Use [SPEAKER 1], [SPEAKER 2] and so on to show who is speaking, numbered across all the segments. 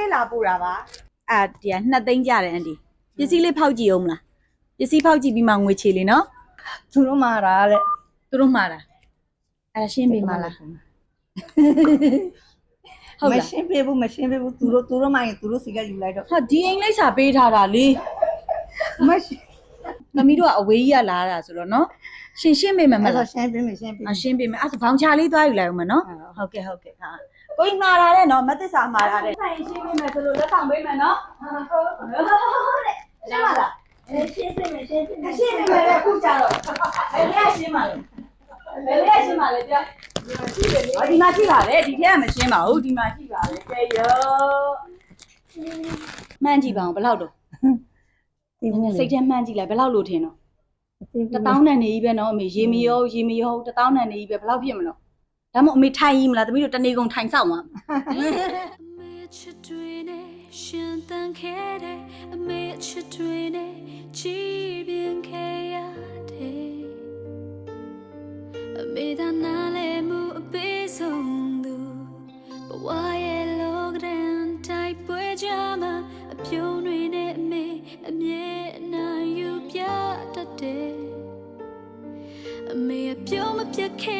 [SPEAKER 1] လေးလာပို့တာပါအာဒီကနှစ်သိန်းကြတယ်အန်ဒီပစ္စည်းလေးဖောက်ကြည့်အောင်မလားပစ္စည်းဖောက်ကြည့်ပြီးမှငွေချေလေးနော်
[SPEAKER 2] သူတို့မှာတာတဲ့
[SPEAKER 1] သူတို့မှားတာအဲ့ဒါရှင်းပေးမလားဟုတ်
[SPEAKER 2] မ
[SPEAKER 1] လား
[SPEAKER 2] ရှင်းပြဘူးမရှင်းပြဘူးသူတို့သူတို့မှရင်သူတို့စီကယူလိုက်တော့
[SPEAKER 1] ဟာဒီအိမ်လိပ်စာပေးထားတာလေ
[SPEAKER 2] မရှင်း
[SPEAKER 1] သမီးတို့ကအဝေးကြီးကလာတာဆိုတော့နော်ရှင်းရှင်းပေးမယ်မ
[SPEAKER 2] အဲ့
[SPEAKER 1] လား
[SPEAKER 2] တော့ရှင်းပြမယ်ရှင်းပြ
[SPEAKER 1] အရှင်းပေးမယ်အဲ့ဒါဘောင်ချလေးသွားယူလိုက်အောင်မနော်
[SPEAKER 2] ဟုတ်
[SPEAKER 1] ဟုတ်ကဲ့ဟုတ်ကဲ့ဟာ ကိုကြီးမှားတာတဲ့နော်မသစ္စာမှားတာတဲ့ဆိုင်ရှင်းပေးမယ်ဆိုလို့လက်ဆောင်ပေးမယ်နော်ဟုတ်တဲ့ရှင်းပါလား
[SPEAKER 2] ရှင်းပြမယ်ရှင်းပြမယ်
[SPEAKER 1] ရှင်းပေးမယ်လေခုကြတော့ဘယ်လေးရှင်းပါလဲဘယ်လေးရှင်းပါလဲပြောဒီမှာရှိပါတယ်ဒီထဲကမရှင်းပါဘူးဒီမှာရှိပါတယ်ကဲရောမှန်းကြည့်ပါအောင်ဘယ်လောက်တော့
[SPEAKER 2] ဒီဘူး
[SPEAKER 1] စိတ်ထဲမှန်းကြည့်လိုက်ဘယ်လောက်လို့ထင်တော့တတောင်းနဲ့နေကြီးပဲနော်အမေရေမရောရေမရောတတောင်းနဲ့နေကြီးပဲဘယ်လောက်ဖြစ်မလို့ ဒါမှမဟုတ်အမေထိုင်ကြီးမလားတမီးတို့တနေကုန်ထိုင်ဆောက်မှာ
[SPEAKER 3] အမေချစ်တွေနဲ့ရှင်သန်ခဲ့တဲ့အမေချစ်တွေနဲ့ကြည်ပြင်းခဲ့ရတယ်အမေသာနားလဲမှုအပေးဆုံးသူဘဝရဲ့လောကဒန်တိုက်ပွဲကြမှာအပြုံးတွေနဲ့အမေအမြဲအနိုင်ယူပြတတ်တယ်အမေအပြုံးမပြတ်ခဲ့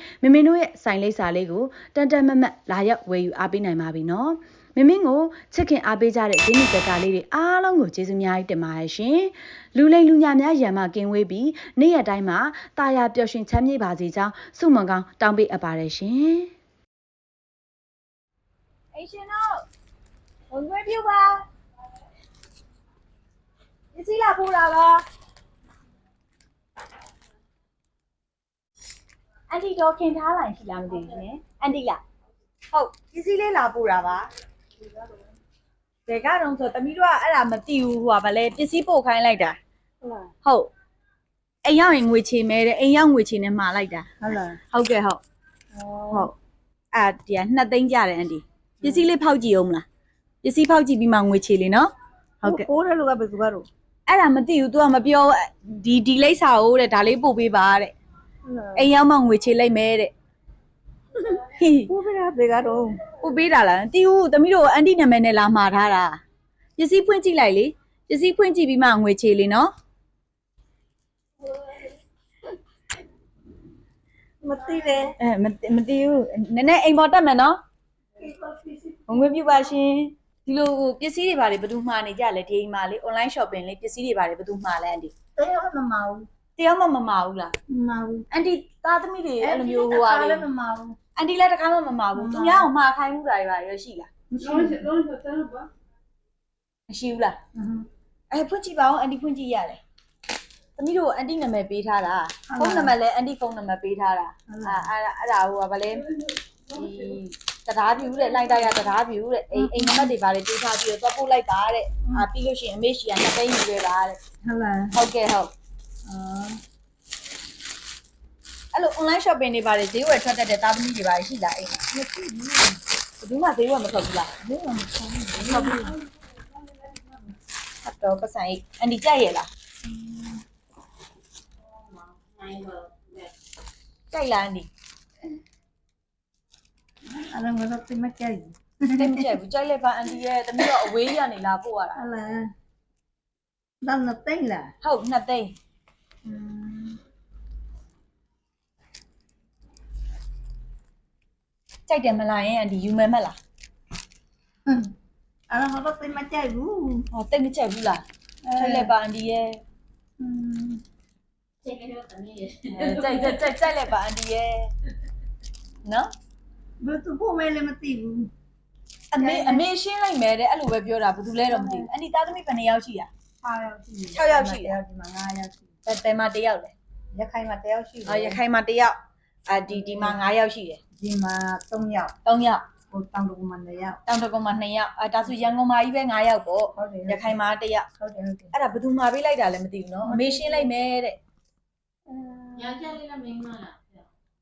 [SPEAKER 4] မမင်းတို့ရဲ့ဆိုင်လိပ်စာလေးကိုတန်တန်မတ်မတ်လာရောက်ဝယ်ယူအားပေးနိုင်ပါပြီနော်မမင်းကိုချစ်ခင်အားပေးကြတဲ့ဂျင်းနီတက်ကလေးတွေအားလုံးကိုကျေးဇူးအများကြီးတင်ပါတယ်ရှင်လူလိမ်လူညာများရံမကင်းဝေးပြီးနေ့ရက်တိုင်းမှာတာယာပျော်ရွှင်ချမ်းမြေ့ပါစေကြောင်းဆုမွန်ကောင်းတောင်းပေးအပ်ပါတယ်ရှင်
[SPEAKER 1] အိရှင်တို့ဝင်ခွင့်ပြုပါပစ္စည်းလာပို့တာပါ အန်တီတော့ခင်ထားလိုက်ရှိလားမသိဘူးရှင်အန်တီလားဟုတ်ပစ္စည်းလေးလာပို့တာပါဘယ်ကတော့ဆိုတမီးတို့ကအဲ့ဒါမသိဘူးဟိုကဗလဲပစ္စည်းပို့ခိုင်းလိုက်တာ
[SPEAKER 2] ဟုတ်လား
[SPEAKER 1] ဟုတ်အိမ်ရောက်ရင်ငွေချေမဲတယ်အိမ်ရောက်ငွေချေနဲ့မှာလိုက်တာ
[SPEAKER 2] ဟုတ်လား
[SPEAKER 1] ဟုတ်ကဲ့ဟုတ်ဟုတ်အာဒီကနှစ်သိန်းကြတယ်အန်တီပစ္စည်းလေးဖောက်ကြည့်အောင်မလားပစ္စည်းဖောက်ကြည့်ပြီးမှငွေချေလေးနော်ဟုတ်ကဲ့
[SPEAKER 2] ပိုးတဲ့လူကဘယ်သူကတော့
[SPEAKER 1] အဲ့ဒါမသိဘူး तू ကမပြောဒီဒီလိပ်စာကိုတဲ့ဒါလေးပို့ပေးပါတဲ့ အိမ်ရောက်မှငွေချေလိုက်မယ်တဲ့ဟိ
[SPEAKER 2] ပိုးပြတာဘယ်ကတော့
[SPEAKER 1] ပို့ပေးတာလားမတီးဘူးသမီးတို့အန်တီနာမည်နဲ့လာမှာထားတာပစ္စည်းဖွင့်ကြည့်လိုက်လေပစ္စည်းဖွင့်ကြည့်ပြီးမှငွေချေလေးနော်
[SPEAKER 2] မသိတယ်
[SPEAKER 1] အဲမမတီးဘူးနည်းနည်းအိမ်ပေါ်တက်မယ်နော်ငွေပြပါရှင်ဒီလိုပစ္စည်းတွေဘာတွေဘယ်သူမှာနေကြလဲဒီအိမ်မှာလေ online shopping လေပစ္စည်းတွေဘာတွေဘယ်သူမှာလဲအန်တီ
[SPEAKER 2] တရားမမအော င်
[SPEAKER 1] တရားမှမမှာဘူးလား
[SPEAKER 2] မမအောင်
[SPEAKER 1] အန်တီသားသမီးတွေအဲ့လိုမျိုးဟိုဟာလေ
[SPEAKER 2] မမအောင်
[SPEAKER 1] အန်တီလည်းတခါမှမမှာဘူးသူများအောင်မှာခိုင်းမှုတာတွေပါရရှိလား
[SPEAKER 2] မရှိဘူး
[SPEAKER 1] မရှိဘူးလားအဲဖွင့်ကြည့်ပါဦးအန်တီဖွင့်ကြည့်ရတယ်သမီးတို့အန်တီနာမည်ပေးထားတာဖုန်းနံပါတ်လည်းအန်တီဖုန်းနံပါတ်ပေးထားတာအဲအဲ့ဒါအဲ့ဒါဟိုကဗလဲ ဒီတတရားပြူတဲ့လိုက်တိုက်ရတရားပြူတဲ့အိမ်အိမ်နံပါတ်တွေပါလေပေးထားပြီးတော့သွားပို့လိုက်ပါတဲ့အာပြီးလို့ရှိရင်အမေရှိကနှစ်သိန်းယူခဲ့ပါတဲ့
[SPEAKER 2] ဟုတ်လား
[SPEAKER 1] ဟုတ်ကဲ့ဟုတ်
[SPEAKER 2] အော်
[SPEAKER 1] အဲ့လို online shopping တွေပါတယ်ဈေးဝယ်ထွက်တတ်တဲ့တာသမီတွေပါတယ်ရှိလားအိမ်မှာမရှိဘူးဘယ်သူမှဈေးဝယ်မထွက်ဘူးလားဈေးဝယ်မထွက်ဘူးဟုတ်ဘူးဟုတ်တော့ပတ်စံအိတ်အန်ဒီကြိုက်ရဲ့လားကြိုက်လားအန်ဒီ
[SPEAKER 2] အဲ့ဒါကတော့တိမကြိုက်ဘူး
[SPEAKER 1] တိတ်မကြိုက်ဘူးကြိုက်လိုက်ပါအန်ဒီရဲ့တမီးတော့အဝေးရနေလာပို့ရတာ
[SPEAKER 2] ဟုတ်လားတော့မသိလား
[SPEAKER 1] ဟုတ်နှစ်သိန်း
[SPEAKER 2] อืม
[SPEAKER 1] ကြိုက်တယ်မလားယင်အန်ဒီယူမယ်မလား
[SPEAKER 2] အဲ့ဒါကတော့တိမကြိုက်ဘူး
[SPEAKER 1] ဟောတိတ်မကြိုက်ဘူးလားကြိုက်လိုက်ပါအန်ဒီရဲ့
[SPEAKER 2] อืม
[SPEAKER 1] ကြိုက်ကြိုက်ကြိုက်ကြိုက်ကြိုက်လိုက်ပါအန်ဒီရဲ့နော်
[SPEAKER 2] ဘယ်သူဖို့မဲလည်းမသိဘူး
[SPEAKER 1] အမေအမေရှင်းလိုက်မယ်တဲ့အဲ့လိုပဲပြောတာဘာလို့လဲတော့မသိဘူးအန်ဒီသားသမီးဘယ်နှစ်ယောက်ရှိရ
[SPEAKER 2] 6ယောက်ရှိတယ်
[SPEAKER 1] 6ယောက်ရှိတယ်
[SPEAKER 2] ဒီမှာ9ယောက်ရှိ
[SPEAKER 1] ဘယ်ဘယ်မှာတစ်ယောက်လဲ
[SPEAKER 2] ရခိုင်မှာ1ယောက်ရှိတယ်
[SPEAKER 1] အော်ရခိုင်မှာတစ်ယောက်အာဒီဒီမှာ9ယောက်ရှိတယ်
[SPEAKER 2] ဒီမှာ3ယောက်
[SPEAKER 1] 3ယောက်
[SPEAKER 2] ဟိုတောင်တကူမှာ2ယောက်
[SPEAKER 1] တောင်တကုံမှာ2ယောက်အာဒါဆိုရန်ကုန်မှာကြီးပဲ9ယောက်ပေါ့
[SPEAKER 2] ဟုတ်တယ်
[SPEAKER 1] ရခိုင်မှာတစ်ယောက်
[SPEAKER 2] ဟုတ်တယ်ဟုတ်တယ်
[SPEAKER 1] အဲ့ဒါဘယ်သူမှပေးလိုက်တာလည်းမသိဘူးနော်အမေရှင်းလိုက်မယ်တဲ့
[SPEAKER 5] ယောက်ျားလေးလည်းမင်းမလား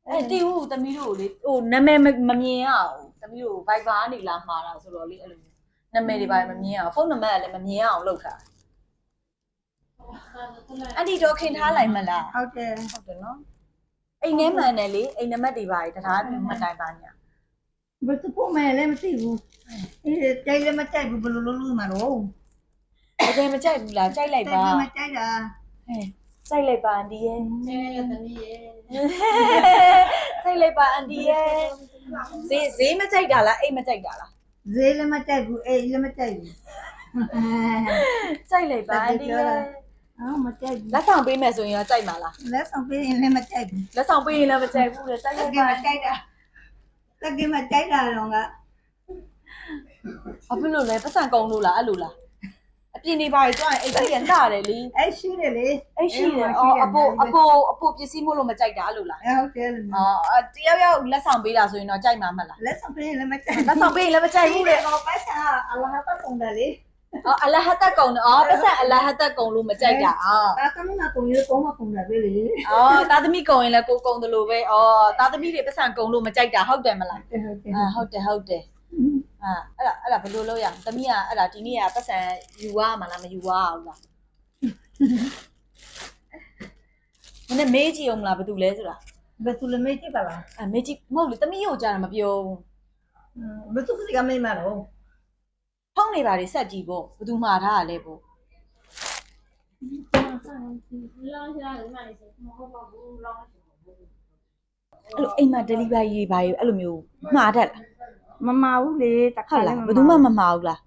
[SPEAKER 1] အဲ့တီးဦးသမီးတို့ကိုလေဟိုနာမည်မမမြင်ရအောင်သမီးတို့ Viber ကနေလာမှာတာဆိုတော့လေအဲ့လိုမျိုးနာမည်တွေပါမမြင်ရအောင်ဖုန်းနံပါတ်ကလည်းမမြင်ရအောင်လုပ်ထား အန်တီတော့ခင်ထားလိုက်မလား
[SPEAKER 2] ဟုတ်တယ်
[SPEAKER 1] ဟုတ်တယ်နော်အိမ်ထဲမှန်တယ်လေအိမ်နံပါတ်တွေပါတထားပြမတိုင်ပါညာ
[SPEAKER 2] ဘယ်သူဖို့မဲလည်းမသိဘူးအေးကြိုက်လည်းမကြိုက်ဘူးဘယ်လိုလုပ်လို့မှာတော့
[SPEAKER 1] တကယ်မကြိုက်ဘူးလားကြိုက်လိုက်
[SPEAKER 2] ကြိုက်
[SPEAKER 1] ပါ
[SPEAKER 2] လည်းမကြိုက်တာ
[SPEAKER 1] ဟဲ့ကြိုက်လိုက်ပါအန်တီရဲ့
[SPEAKER 5] ကျင်းရသမီးရဲ့
[SPEAKER 1] ကြိုက်လိုက်ပါအန်တီရဲ့ဈေးဈေးမကြိုက်တာလားအိမ်မကြိုက်တာလား
[SPEAKER 2] ဈေးလည်းမကြိုက်ဘူးအေးလည်းမကြိုက်ဘူး
[SPEAKER 1] ကြိုက်လိုက်ပါအန်တီရဲ့
[SPEAKER 2] အော်မကြိုက်ဘူး
[SPEAKER 1] လက်ဆောင်ပေးမယ်ဆိုရင်ရောကြိုက်မှာလား
[SPEAKER 2] လက်ဆောင်ပေးရင်လည်းမကြိုက်ဘူး
[SPEAKER 1] လက်ဆောင်ပေးရင်လည်းမကြိုက်ဘူးလေကြိုက်
[SPEAKER 2] တ
[SPEAKER 1] လိုက်
[SPEAKER 2] ကယ်
[SPEAKER 1] ပါ
[SPEAKER 2] မကြိုက်တာတကယ်မကြိုက်တာတော့က
[SPEAKER 1] ဘာဖြစ်လို့လဲပတ်စံကုန်လို့လားအဲ့လိုလားအပြင်နေပါရင်ကြွရင်အိမ်ကြီးရတာတယ်လေ
[SPEAKER 2] အဲ့ရှိတယ်လေ
[SPEAKER 1] အဲ့ရှိတယ်အော်အပိုအပိုအပိုပစ္စည်းမို့လို့မကြိုက်တာအဲ့လိုလား
[SPEAKER 2] ဟုတ်တယ်
[SPEAKER 1] အော်တယောက်ယောက်လက်ဆောင်ပေးတာဆိုရင်တော့ကြိုက်မှာမလား
[SPEAKER 2] လက်ဆောင်ပေးရင်လည်းမကြိုက်
[SPEAKER 1] လက်ဆောင်ပေးရင်လည်းမကြိုက်ဘူးလေ
[SPEAKER 2] တော့ပတ်စာအလ္လာဟ်ပတ်ကုန်တယ်လေ
[SPEAKER 1] အော်အလဟတ်တက်ကုန်တယ်အော်ပတ်စံအလဟတ်တက်ကုန်လို့မကြိုက်တာအော်
[SPEAKER 2] ဒါကမနာကုန်ရတော့မကုန်တယ်ပဲလေ
[SPEAKER 1] အော်သားသမီးကုန်ရင်လည်းကိုကုန်တယ်လို့ပဲအော်သားသမီးတွေပတ်စံကုန်လို့မကြိုက်တာဟုတ်တယ်မလား
[SPEAKER 2] ဟုတ်တယ်
[SPEAKER 1] အာဟုတ်တယ်ဟုတ်တယ်အာအဲ့ဒါအဲ့ဒါဘယ်လိုလုပ်ရမလဲသမီးကအဲ့ဒါဒီနေ့ကပတ်စံယူသွားမှာလားမယူသွားအောင်လားမင်းမေးကြည့်အောင်မလားဘာတူလဲဆိုတာ
[SPEAKER 2] ဘယ်သူလည်းမေးကြည့်ပါလား
[SPEAKER 1] အမေးကြည့်မဟုတ်လေသမီးကိုကြားတာမပြောဘူး
[SPEAKER 2] ဘယ်သူကမေးမှာတော့
[SPEAKER 1] ဖုန်းနေပါလေဆက်ကြည့်ပေါ့ဘာတူမှားထားရလဲပေါ့
[SPEAKER 5] လောင်းရှာတယ်မလေးစမဟုတ်ပါဘူးလောင်းရှာ
[SPEAKER 1] အဲ့လိုအိမ်မှာ delivery တွေပါရအဲ့လိုမျိုးမှားတတ်လား
[SPEAKER 2] မမဘူးလေတခါ
[SPEAKER 1] ဟုတ်
[SPEAKER 2] လေ
[SPEAKER 1] လားဘာတူမှမမှားဘူးလား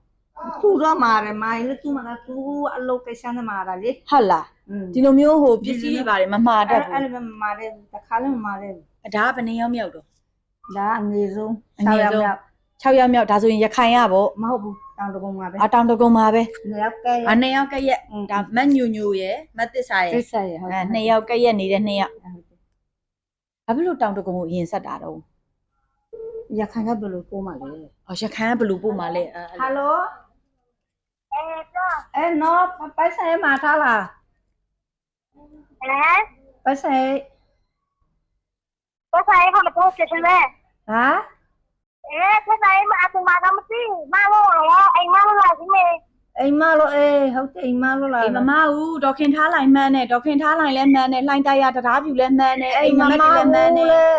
[SPEAKER 2] သူတော့မာတယ်မိုင်းလေသူမကသူအလုပ်ကိစ္စနဲ့မာတာလေ
[SPEAKER 1] ဟုတ်လားဒီလိုမျိုးဟိုပစ္စည်းတွေပါတယ်မမှားတတ်ဘူး
[SPEAKER 2] အဲ့လိုမာတယ်တခါလည်းမာတယ်
[SPEAKER 1] ဒါကဘယ်နှစ်ယောက်မြောက်တော့
[SPEAKER 2] ဒါအငယ်ဆုံး
[SPEAKER 1] အငယ်ဆုံး
[SPEAKER 2] မြောက်
[SPEAKER 1] 6ယောက်မြောက်ဒါဆိုရင်ရခိုင်ရပေါ့
[SPEAKER 2] မဟုတ်ဘူး တောင်တကုံမှာပဲ
[SPEAKER 1] အတောင်တကုံမှာပဲ
[SPEAKER 2] နေရာက်ကဲ
[SPEAKER 1] အနှစ်ယောက်ကရက်ဒါမတ်ညူညူရယ်မတ်သစ္စာရယ်
[SPEAKER 2] ကိစ္စရဟုတ်
[SPEAKER 1] အဲနှစ်ယောက်ကရက်နေတဲ့နှစ်ယောက်ဘာဖြစ်လို့တောင်တကုံကိုအရင်ဆက်တာတော့
[SPEAKER 2] ရခိုင်ကဘယ်လိုပို့မှာလဲ
[SPEAKER 1] ဟောရခိုင်ကဘယ်လိုပို့มาလဲအဲ
[SPEAKER 2] ဟယ်လိုအဲတော့အဲနော်ပိုက်ဆိုင်မှာထားလား
[SPEAKER 6] ဟမ်
[SPEAKER 2] ပိုက်ဆိုင်
[SPEAKER 6] တော့ဆိုင်ကမတော့ဖြစ်နေတယ်
[SPEAKER 2] ဟာ
[SPEAKER 6] အဲဆက်ဆိုင်မှာအတူမှာတော့မသိမလို့ရောအိမ်မလို့လာစီမေ
[SPEAKER 2] အိမ်မလို့အေးဟုတ်တယ်အိမ်မလို့လား
[SPEAKER 1] အေးမမဦးဒေါခင်ထားလိုက်မှန်းနဲ့ဒေါခင်ထားလိုက်လဲမှန်းနဲ့လှိုင်းတရားတရားပြူလဲမှန်းနဲ့အိမ်မမက်တွေလဲမှန်းနဲ့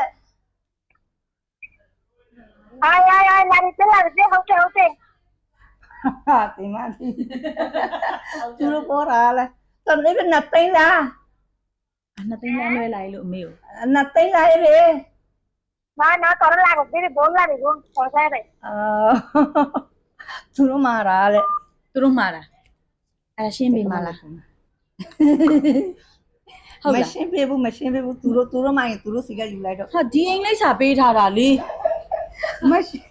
[SPEAKER 6] အာရရလာတယ်လာတယ်ဟုတ်တယ်ဟုတ်တယ်
[SPEAKER 2] ဟာဒီမဒီသူတို့ပေါ်လာလဲတော်နေပဲနှစ်သိန်းလား
[SPEAKER 1] အနှစ်သိန်းလမ်းလွဲလိုက်လို့အမေကို
[SPEAKER 2] နှစ်သိန်းလားအေး လေ
[SPEAKER 6] နာနာတော်လာကိုဒီဘောလာကိုပေါ်စားတယ်
[SPEAKER 2] အာသူတို့မာလာလေ
[SPEAKER 1] သူတို့မှာလားအဲရှင်းပေးမလားဟုတ်
[SPEAKER 2] မ
[SPEAKER 1] လား
[SPEAKER 2] ရှင်းပြဘူးမရှင်းပြဘူးသူတို့သူတို့မှရင်သူတို့စီကယူလိုက်တော့
[SPEAKER 1] ဟာဒီအိမ်လိပ်စာပေးထားတာလေ
[SPEAKER 2] မရှင်း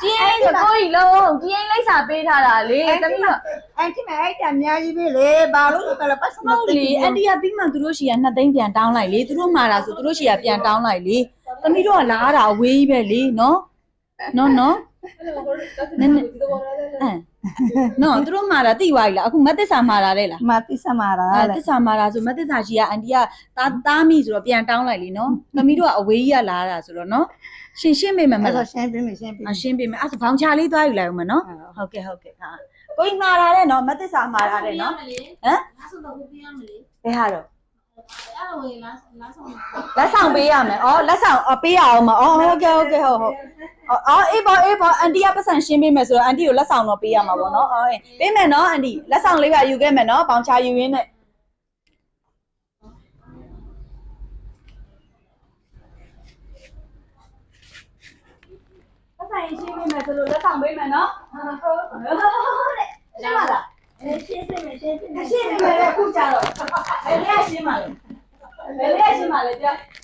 [SPEAKER 1] ဒီအိမ်ကကိုကြီးလုံးဒီအိမ်လိပ်စာပေးထားတာလေတမီးတော့
[SPEAKER 2] အန်တီမအဲ့တအများကြီးပဲလေဘာလို့လဲပတ်စမ
[SPEAKER 1] ဟုတ်လေအန်တီကပြီးမှသူတို့ရှီကနှစ်သိန်းပြန်တောင်းလိုက်လေသူတို့မှာတာဆိုသူတို့ရှီကပြန်တောင်းလိုက်လေ တမီးတို့ကလာတာအဝေးကြီးပဲလေနော်နော်နော်
[SPEAKER 5] အဲ့လိုကိုတက်နေဒီတော့ရတဲ့
[SPEAKER 1] အဲနော်သူတို့မှာတာတိသွားပြီလားအခုမတ်သစ္စာမှာတာတဲ့လား
[SPEAKER 2] မတိစမာရာ
[SPEAKER 1] အဲ
[SPEAKER 2] လေ
[SPEAKER 1] သစ္စာမှာတာဆိုမတ်သစ္စာကြီးကအန်တီကတာတားမိဆိုတော့ပြန်တောင်းလိုက်လीနော်သမီးတို့ကအဝေးကြီးကလာတာဆိုတော့နော်ရှင်ရှင်းမိမယ်မ
[SPEAKER 2] အဲ့
[SPEAKER 1] လား
[SPEAKER 2] တော့ရှင်းပြမယ်ရှင်းပြ
[SPEAKER 1] အရှင်းပေးမယ်အဲ့ဒါဆိုဘောင်ချလေးသွားယူလိုက်ဦးမယ်နော်ဟုတ်ကဲ့ဟုတ်ကဲ့ဟာကိုကြီးမှာတာတဲ့နော်မတ်သစ္စာမှာတာတဲ့နော်
[SPEAKER 5] ဟမ်လာဆုံးတော့ပြရမလဲ
[SPEAKER 1] ဘယ်ဟာတော့
[SPEAKER 5] အဲ့လိုဝင်လာလာဆုံး
[SPEAKER 1] လက်ဆောင်ပေးရမယ်။အော်လက်ဆောင်အပေးရအောင်မ။အော်ဟုတ်ကဲ့ဟုတ်ကဲ့ဟုတ်ဟုတ်။အော်အော်အေးပါအေးပါအန်တီကပတ်စံရှင်းပေးမယ်ဆိုတော့အန်တီကိုလက်ဆောင်တော့ပေးရမှာပေါ့နော်။အော်အေးပေးမယ်နော်အန်တီလက်ဆောင်လေးပါယူခဲ့မယ်နော်။ဘောင်ချယူရင်းနဲ့ပတ်စံရှင်းပေးမယ်ဆိုလို့လက်ဆောင်ပေးမယ်နော်။ဟုတ်ဟုတ်ဟုတ်တဲ့။ရှင်းပါလား။ အဲရှင်းပေးမယ်ရှင်းပေးမယ်ရှင်းပေးမယ်လေအခုကြတော့ဘယ်လေးရှင်းပါလဲ။ဘယ်လေးရှင်းပါလဲကြာ။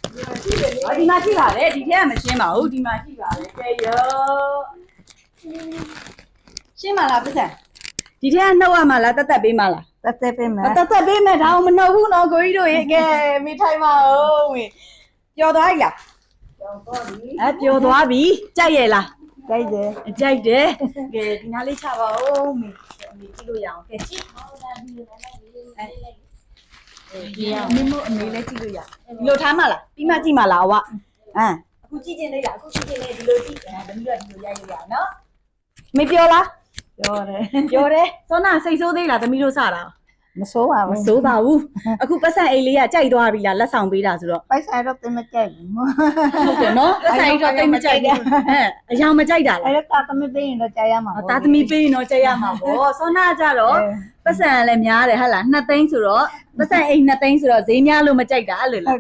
[SPEAKER 1] ဟောဒီမှာကြည့်ပါလေဒီထဲကမရှင်းပါဘူးဒီမှာကြည့်ပါလေကဲရောရှင်းပါလားပတ်စံဒီထဲကနှုတ်ရမှာလားတက်တက်ပေးမှာလား
[SPEAKER 2] တက်တက်ပေးမယ်
[SPEAKER 1] တက်တက်ပေးမယ်ဒါအောင်မနှုတ်ဘူးနော်ကိုကြီးတို့ရေကဲမိထိုင်ပါဦးမေပျော်သွားပြီလားအဲပျော်သွားပြီကြိုက်ရဲ့လား
[SPEAKER 2] ကြိုက်တယ်
[SPEAKER 1] ကြိုက်တယ်ကဲဒီနားလေးချပါဦးမေအမေကြည့်လို့ရအောင်ကဲကြည့်ဒီအမေမအမေလည်းကြည့်လို့ရဒီလိုထားမှလားပြီးမှကြည့်မှလားအဝအမ်အခုကြည့်ချင်းလေးရအခုကြည့်ချင်းလေးဒီလိုကြည့်အဲတမီးတို့ဒီလိုရိုက်လို့ရနော်မေပြောလား
[SPEAKER 2] ပြောတယ်
[SPEAKER 1] ပြောတယ်စောနာစိတ်ဆိုးသေးလားတမီးတို့စတာ
[SPEAKER 2] မစိုးပါ
[SPEAKER 1] မ
[SPEAKER 2] ဘူး
[SPEAKER 1] ဆိုးပါဘူးအခုပတ်စံအိတ်လေးကကြိုက်သွားပြီလားလက်ဆောင်ပေးတာဆိုတော့
[SPEAKER 2] ပိုက်ဆိုင်တော့တင်မကြိုက်ဘူး
[SPEAKER 1] ဟုတ်တယ်နော်ပတ်စံအိတ်တော့တိတ်မကြိုက်ဘူးဟဲ့အယောင်မကြိုက်တာလား
[SPEAKER 2] အဲ့ဒါတာသမီးပေးရင်တော့ကြာရမှာ
[SPEAKER 1] အသားသမီးပေးရင်တော့ကြိုက်ရမှာပေါ့စောနာကြတော့ပတ်စံလည်းများတယ်ဟဟလား2သိန်းဆိုတော့ပတ်စံအိတ်2သိန်းဆိုတော့ဈေးများလို့မကြိုက်တာအဲ့လိုလားအာ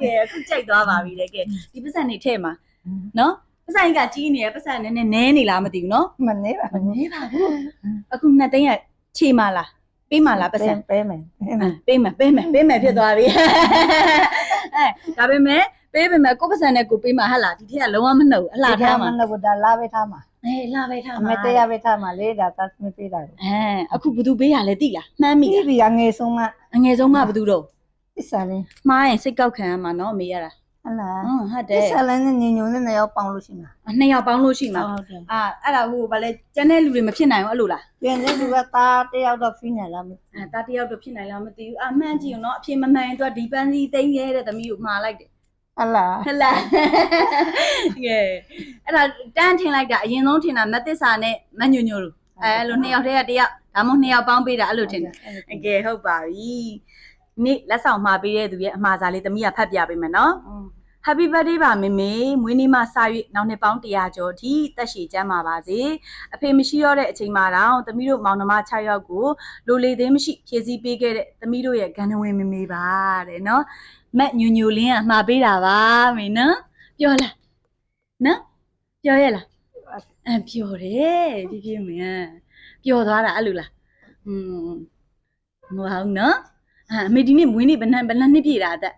[SPEAKER 1] ကဲအခုကြိုက်သွားပါပြီလေကဲဒီပတ်စံနေထဲမှာနော်ပတ်စံအိတ်ကကြီးနေရပတ်စံနည်းနည်းနဲနေလားမသိဘူးနော်
[SPEAKER 2] မနေပါ
[SPEAKER 1] မနေပါဘူးအခု2သိန်းကခြေမလား ပေးမလားပတ်စံ
[SPEAKER 2] ပေးမယ်ပေးမယ်
[SPEAKER 1] ပေးမယ်ပေးမယ်ပေးမယ်ဖြစ်သွားပြီအဲဒါပေမဲ့ပေးပေမဲ့ကိုယ့်ပတ်စံနဲ့ကိုပေးမှာဟဟလားဒီထက်ကလုံးဝမနှုတ်အလှထားမှာ
[SPEAKER 2] မလို့ဒါလာပေးထားမှာ
[SPEAKER 1] အေးလှပေးထား
[SPEAKER 2] အ
[SPEAKER 1] မှာ
[SPEAKER 2] မေတရားပေးထားမှာလေဒါတာသမီးပေးတာ
[SPEAKER 1] အဲအခုဘသူပေးရလဲတိလားမှန်းမိ
[SPEAKER 2] ပြီး
[SPEAKER 1] လား
[SPEAKER 2] ပြီငယ်ဆုံးမ
[SPEAKER 1] အငယ်ဆုံးကဘသူတော့
[SPEAKER 2] အစ္စာလေး
[SPEAKER 1] မှားရင်စိတ်ကောက်ခံရမှာနော်အမေရတာ
[SPEAKER 2] ဟလာ
[SPEAKER 1] ဟုတ်ဟုတ်တ
[SPEAKER 2] အ
[SPEAKER 1] ယ်
[SPEAKER 2] စ္စာလေးနဲ့ညညုံနဲ့နေရောက်ပေါင်းလို့ရှိမှာ
[SPEAKER 1] နှစ်ယောက်ပေါင်းလို့ရှိမှာ
[SPEAKER 2] ဟုတ်တယ်
[SPEAKER 1] အာအဲ့ဒါဟိုဗာလဲကျန်တဲ့လူတွေမဖြစ်နိုင်ဘူးအဲ့လိုလား
[SPEAKER 2] ပြန်တဲ့လူကသားတယောက်တော့ဖိနေလားမသိ
[SPEAKER 1] အဲတာတယောက်တော့ဖြစ်နိုင်လားမသိဘူးအမှန်ကြည့်ဦးနော်အဖြစ်မမှန်ရင်သူကဒီပန်းစီတိမ့်ရဲတဲ့သမီးကိုမှားလိုက်တယ်
[SPEAKER 2] ဟလာ
[SPEAKER 1] ဟလာကဲအဲ့ဒါတန်းထင်လိုက်တာအရင်ဆုံးထင်တာမက်သစ္စာနဲ့မညိုညိုလို့အဲအဲ့လိုနှစ်ယောက်တည်းကတယောက်ဒါမှမဟုတ်နှစ်ယောက်ပေါင်းပေးတာအဲ့လိုထင်တယ်အကယ်ဟုတ်ပါပြီ နေ့လက်ဆောင်မှာပေးတဲ့သူရဲ့အမှားစားလေးသမီးကဖတ်ပြပေးမယ်နော် Happy birthday ပါမေမေမွေးနေ့မှစ၍နောက်နှစ်ပေါင်း100ကျော်ထိတက်ရှိကျမ်းပါပါစေအဖေမရှိတော့တဲ့အချိန်မှာတော့သမီးတို့မောင်နှမ6ယောက်ကိုလိုလေသေးမရှိဖြည့်ဆည်းပေးခဲ့တဲ့သမီးတို့ရဲ့ဂန္ဓဝင်မေမေပါတဲ့နော်မက်ညူညူလင်းကမှာပေးတာပါမေနော်ပြောလားနော်ပြောရလားအပြောတယ်ပြပြမင်းပြောသွားတာအဲ့လိုလားอืมမဟုတ်နော် အအမေဒီနေ့မွေးနေ့ဘယ်နှဘယ်နှနှစ်ပြည့်တာအသက်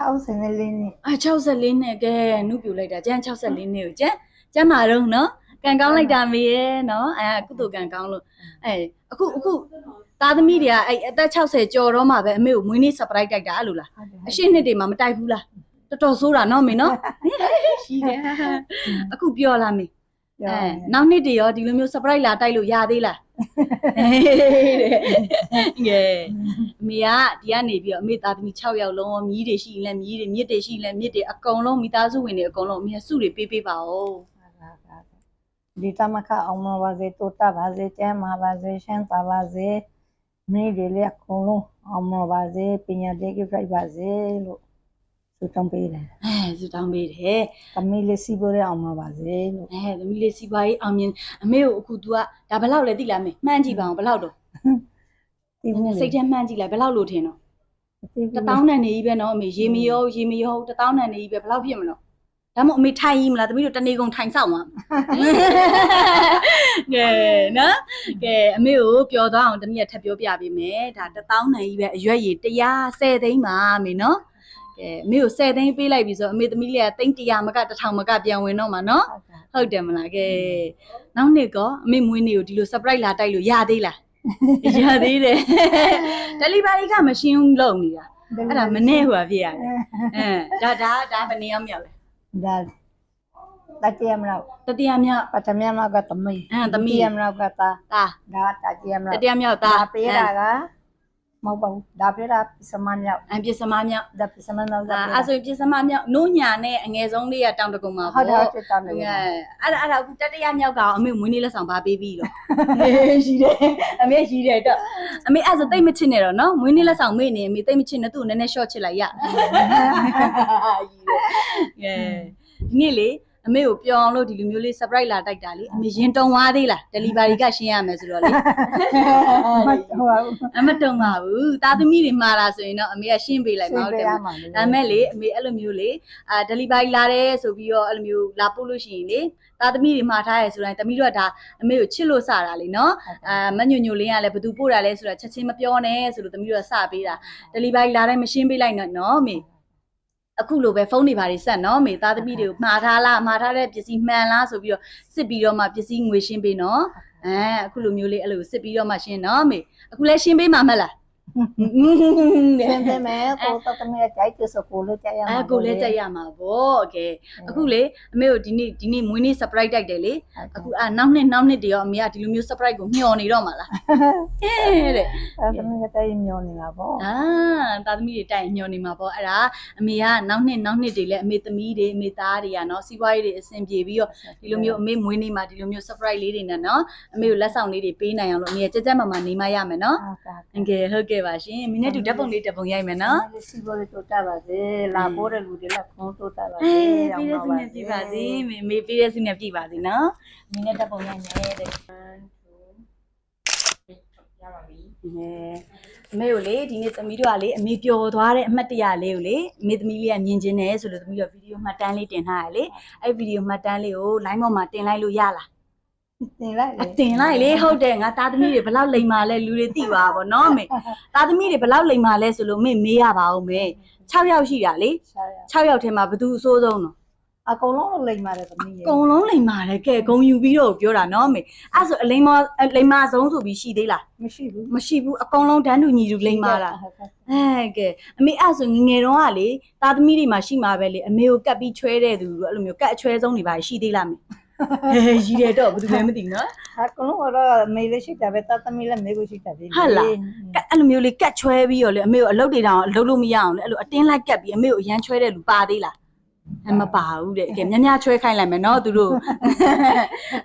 [SPEAKER 2] 64နှစ်
[SPEAKER 1] အာ64နှစ်ကဲနုပြူလိုက်တာကျန်64နှစ်ကိုကျန်ကျန်မာတော့နော်ကံကောင်းလိုက်တာမေရဲ့နော်အဲကုသိုလ်ကံကောင်းလို့အဲအခုအခုသားသမီးတွေကအဲအသက်60ကျော်တော့မှပဲအမေကိုမွေးနေ့ surprise တိုက်တာအဲ့လိုလားအရှိနှစ်တွေမှာမတိုက်ဘူးလားတော်တော်ဆိုးတာနော်မေနော်ရှိတယ်အခုပြောလာမေအဲနောက်နှစ်တွေရောဒီလိုမျိုး surprise လာတိုက်လို့ရသေးလား ကဲအမေကဒီကနေပြီးတော့အမေသားသမီး6ယောက်လုံးရောမြီးတွေရှိရင်လည်းမြီးတွေမြစ်တွေရှိရင်လည်းမြစ်တွေအကုန်လုံးမိသားစုဝင်တွေအကုန်လုံးအမေစုတွေပေးပေးပါဦး
[SPEAKER 2] ဒီတမခအောင်မပါစေတိုးတာပါစေကျမ်းမာပါစေရှမ်းသာပါစေမိတွေလည်းအကုန်လုံးအောင်မပါစေပညာတတ်ကြိုက်ပါစေလို့ဆု တောင်းပေးတယ်
[SPEAKER 1] အဲစုတောင်းပေးတယ်။
[SPEAKER 2] သမီးလေးစီးပေါ်ရအောင်မပါစေလို့
[SPEAKER 1] အဲသမီးလေးစီပွားရေးအောင်မြင်အမေကိုအခု तू ကဒါဘယ်လောက်လဲသိလားမေမှန်းကြည့်ပါအောင်ဘယ်လောက်တော့
[SPEAKER 2] ဒီမှု
[SPEAKER 1] စိတ်ထဲမှန်းကြည့်လိုက်ဘယ်လောက်လို့ထင်တော့
[SPEAKER 2] တိ
[SPEAKER 1] တပေါင်းနဲ့နေကြီးပဲနော်အမေရေမရောရေမရောတပေါင်းနဲ့နေကြီးပဲဘယ်လောက်ဖြစ်မလို့ဒါမှမဟုတ်အမေထိုင်ကြီးမလားသမီးတို့တနေကုန်ထိုင်ဆောင်မှာကဲနော်ကဲအမေကိုပြောသွားအောင်တမီးကထပ်ပြောပြပေးမယ်ဒါတပေါင်းနဲ့ကြီးပဲအရွက်ရည်110သိန်းပါအမေနော် ကဲအမေကို10သိန်းပေးလိုက်ပြီဆိုအမေသမီးလေးကသိန်း100မက1000မကပြန်ဝင်တော့မှာနော်ဟုတ်တယ်မလားကဲနောက်နေ့ကအမေမွေးနေ့ကိုဒီလို surprise လာတိုက်လို့ရသေးလားရသေးတယ် delivery ကမရှင်းဘူးလုံနေတာအဲ့ဒါမနေ့ဟိုပါဖြစ်ရတယ်အဲဒါဒါဒါဘယ်နေရောက်မြောက်လဲ
[SPEAKER 2] ဒါတတိယမြောက်
[SPEAKER 1] တတိယမြောက်
[SPEAKER 2] ပထမမြောက်ကသမီး
[SPEAKER 1] အဲသမီး
[SPEAKER 2] ဒုတိယမြောက်ကသား
[SPEAKER 1] သား
[SPEAKER 2] ဒါတတိယမြော
[SPEAKER 1] တ
[SPEAKER 2] က်
[SPEAKER 1] တိယမြောက်သား
[SPEAKER 2] ဒါပေးတာက မဟုတ်ပါဘူးဒါပေးတာပစ္စမမြောက်
[SPEAKER 1] အပြစ်စမမြောက်
[SPEAKER 2] ဒါပစ္စမမြောက်
[SPEAKER 1] အာအဲ့ဆိုပြစ်စမမြောက်နိုးညာနဲ့အငယ်ဆုံးလေးကတောင်တကုံမှာ
[SPEAKER 2] ဟုတ်
[SPEAKER 1] ပေါ့
[SPEAKER 2] တယ်တက်တောင်းနေ
[SPEAKER 1] င
[SPEAKER 2] တယ်
[SPEAKER 1] ယ်အဲ့ဒါအဲ့ဒါအခုတတိယမြောက်ကောင်အမေမွေးနေ့လက်ဆောင်ပါပေးပြီးတော့ရှိတယ်အမေရှိတယ်တော့အမေအဲ့ဆိုတိတ်မချစ်နဲ့တော့နော်မွေးနေ့လက်ဆောင်မေ့နေအမေတိတ်မချစ်နဲ့သူ့ကိုနည်းနည်း short ချစ်လိုက်ရကဲဒီနေ့လေ အမေကိုပြောအောင်လို့ဒီလိုမျိုးလေး surprise လာတိုက်တာလေအမေရင်တုံသွားသေးလား delivery ကရှင်းရမယ်ဆိုတော့လေ
[SPEAKER 2] မဟုတ်ပါဘူး
[SPEAKER 1] အမတုံပါဘူးတာသမီတွေမှာတာဆိုရင်တော့အမေကရှင်းပေးလိုက်
[SPEAKER 2] ရှ
[SPEAKER 1] ပါ
[SPEAKER 2] င်း
[SPEAKER 1] ဟုတ်
[SPEAKER 2] ပေး
[SPEAKER 1] တယ်
[SPEAKER 2] ရ
[SPEAKER 1] မ
[SPEAKER 2] မှာလေ
[SPEAKER 1] ဒါမဲ့လေအမေအဲ့လိုမျိုးလေအာ delivery လာတယ်ဆိုပြီးတော့အဲ့လိုမျိုးလာပို့လို့ရှိရင်လေတာသမီတွေမှာထားရဲဆိုတိုင်းသမီတို့ကဒါအမေကိုချစ်လို့စတာလေနော်အာမညိုညိုလေးကလည်းဘသူပို့တာလဲဆိုတော့ချက်ချင်းမပြောနဲ့ဆိုလို့သမီတို့ကစပေးတာ delivery လာတိုင်းမရှင်းပေးလိုက်နဲ့နော်အမေ အခုလိုပဲဖုန်းတွေဘာတွေဆက်နော်အမေသားသမီးတွေကိုမှားထားလားမှားထားတဲ့ပစ္စည်းမှန်လားဆိုပြီးတော့စစ်ပြီးတော့မှပစ္စည်းငွေရှင်းပေးနော်အဲအခုလိုမျိုးလေးအဲ့လိုစစ်ပြီးတော့မှရှင်းနော်အမေအခုလည်းရှင်းပေးမှာမဟုတ်လား
[SPEAKER 2] ရှင်းပေးမယ်ကိုတော့တမီးကြိုက်တဲ့စကိုလို့ကြိုက်ရမှာ
[SPEAKER 1] အဲကိုလည်းကြိုက်ရမှာဗောကဲအခုလေအမေကိုဒီနေ့ဒီနေ့မွေးနေ့ surprise တိုက်တယ်လေအခုအာနောက်နှစ်နောက်နှစ်တရောအမေကဒီလိုမျိုး surprise ကိုမျှော်နေတော့မှာလားဟဲ့တဲ့
[SPEAKER 2] အဲတမီးကတိုင်ညောနေတာပေါ့
[SPEAKER 1] အာသားသမီးတွေတိုင်ညှော်နေမှာပေါ့အဲ့ဒါအမေကနောက်နှစ်နောက်နှစ်တွေလည်းအမေသမီးတွေအမေသားတွေကနော်စီးပွားရေးတွေအဆင်ပြေပြီးတော့ဒီလိုမျိုးအမေမွေးနေ့မှာဒီလိုမျိုး surprise လေးတွေနဲ့နော်အမေကိုလက်ဆောင်လေးတွေပေးနိုင်အောင်လို့အမေကကြက်ကြက်မမနေမရမယ်နော်
[SPEAKER 2] ဟုတ်ကဲ့
[SPEAKER 1] အငယ်ဟုတ်ကဲ့ပါရှင်မိနဲ့တူဓာတ်ပုံလေးတစ်ပုံရိုက်မယ်နော်
[SPEAKER 2] စီဘောလေးတို့တာပါစေလာပိုးတဲ့လူတွေလက်ခုံးတို့တာပါ
[SPEAKER 1] အေ
[SPEAKER 2] စေး
[SPEAKER 1] ပြီးတဲ့စုနဲ့ပြပါစေမေမေပြီးတဲ့စုနဲ့ပြပါစေနော်မိနဲ့ဓာတ်ပုံရိုက်မယ်တဲ့ဟဲအမေကိုလေဒီနေ့သမီးတို့ကလေအမေပျော်သွားတဲ့အမှတ်တရလေးကိုလေအမေသမီးလေးကမြင်ကျင်တယ်ဆိုလို့သမီးတို့ဗီဒီယိုမှတ်တမ်းလေးတင်ထားရလေအဲ့ဗီဒီယိုမှတ်တမ်းလေးကို line ပေါ်မှာတင်လိုက်လို့ရလား
[SPEAKER 2] တင်လိုက်
[SPEAKER 1] အတင်လိုက်လေဟုတ်တယ်ငါသားသမီးတွေဘလောက်လိမ်မာလဲလူတွေသိပါပါနော်မေသားသမီးတွေဘလောက်လိမ်မာလဲဆိုလို့မေမေးရပါဦးမေ6ယောက်ရှိတာလေ
[SPEAKER 2] ရှာရ
[SPEAKER 1] 6ယောက်ထဲမှာဘယ်သူအဆိုးဆုံးတော့
[SPEAKER 2] အကုန်လုံးလိမ့်ပါတယ်သမီး
[SPEAKER 1] အကုန်လုံးလိမ်မာတယ်ကဲဂုံယူပြီးတော့ပြောတာနော်မေအဲ့ဆိုအလိမ်မအလိမ်မာဆုံးဆိုပြီးရှိသေးလား
[SPEAKER 2] မရှိဘူး
[SPEAKER 1] မရှိဘူးအကုန်လုံးတန်းတူညီတူလိမ်မာတာ
[SPEAKER 2] ဟုတ်ကဲ့
[SPEAKER 1] အဲကဲအမေအဲ့ဆိုငယ်ငယ်တုန်းကလေသားသမီးတွေမှာရှိမှာပဲလေအမေကိုကတ်ပြီးချွဲတဲ့သူတို့အဲ့လိုမျိုးကတ်အချွဲဆုံးတွေပါရှိသေးလားမေ ဟဲရီတယ်တော့ဘယ်သူလဲမသိဘူးနော်
[SPEAKER 2] အကုန်လုံးတော့မေးလေးရှိတာပဲတသမီးလည်းမေးကိုရှိတာပဲ
[SPEAKER 1] ဟုတ်လားကတ်အဲ့လိုမျိုးလေးကတ်ချွဲပြီးတော့လေအမေကိုအလုပ်တွေတောင်အလုပ်လို့မရအောင်လေအဲ့လိုအတင်းလိုက်ကတ်ပြီးအမေကိုအရန်ချွဲတဲ့လူပါသေးလားအမပါဘူးတဲ့ကဲများများချွဲခိုင်းလိုက်မယ်နော်သူတို့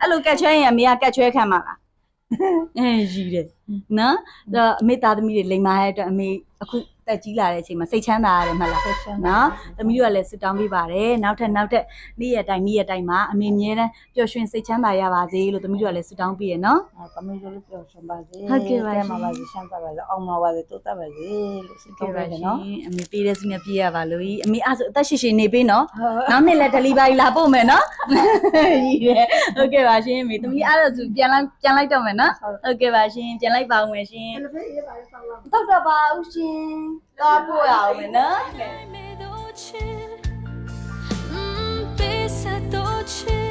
[SPEAKER 1] အဲ့လိုကတ်ချွဲရင်အမေကကတ်ချွဲခံမှာလားအဲရီတယ်နော်ဒါအမေသားသမီးတွေလိမ်မာတဲ့အတွက်အမေအခု တက်ကြီးလာတဲ့အချိန်မှာစိတ်ချမ်းသာရတယ်မဟုတ်လားနော်သမီးတို့ကလည်းစစ်တောင်းပေးပါတယ်နောက်ထပ်နောက်ထပ်နေ့ရက်တိုင်းနေ့ရက်တိုင်းမှာအမေမြဲတမ်းပျော်ရွှင်စိတ်ချမ်းသာရပါစေလို့သမီးတို့ကလည်းစစ်တောင်းပေးရနော်
[SPEAKER 2] သမီးတို့လည်းပြောရှင်ပါစေ
[SPEAKER 1] ဟုတ်ကဲ့ပါရှင်
[SPEAKER 2] မှာပါစေရှမ်းပါပါစေအောင်မှာပါစေတိုးတက်ပါစေလို့ဆုတောင်းပေးတယ်နော်
[SPEAKER 1] အမေပေးတဲ့စီနဲ့ပြည့်ရပါလို့အမေအဲ့ဆိုအသက်ရှိရှိနေပေးနော်နောက်နေ့လည်း delivery လာပို့မယ်နော်ကြီးတယ်ဟုတ်ကဲ့ပါရှင်အမေသမီးအဲ့ဒါဆိုပြန်လိုက်ပြန်လိုက်တော့မယ်နော်ဟုတ်ကဲ့ပါရှင်ပြန်လိုက်ပါဦးမယ်ရှင်တော့တော့ပါဦးရှင်သွားပို့ရအောင်မယ်နော်
[SPEAKER 3] me dolce, mm, pesa dolce.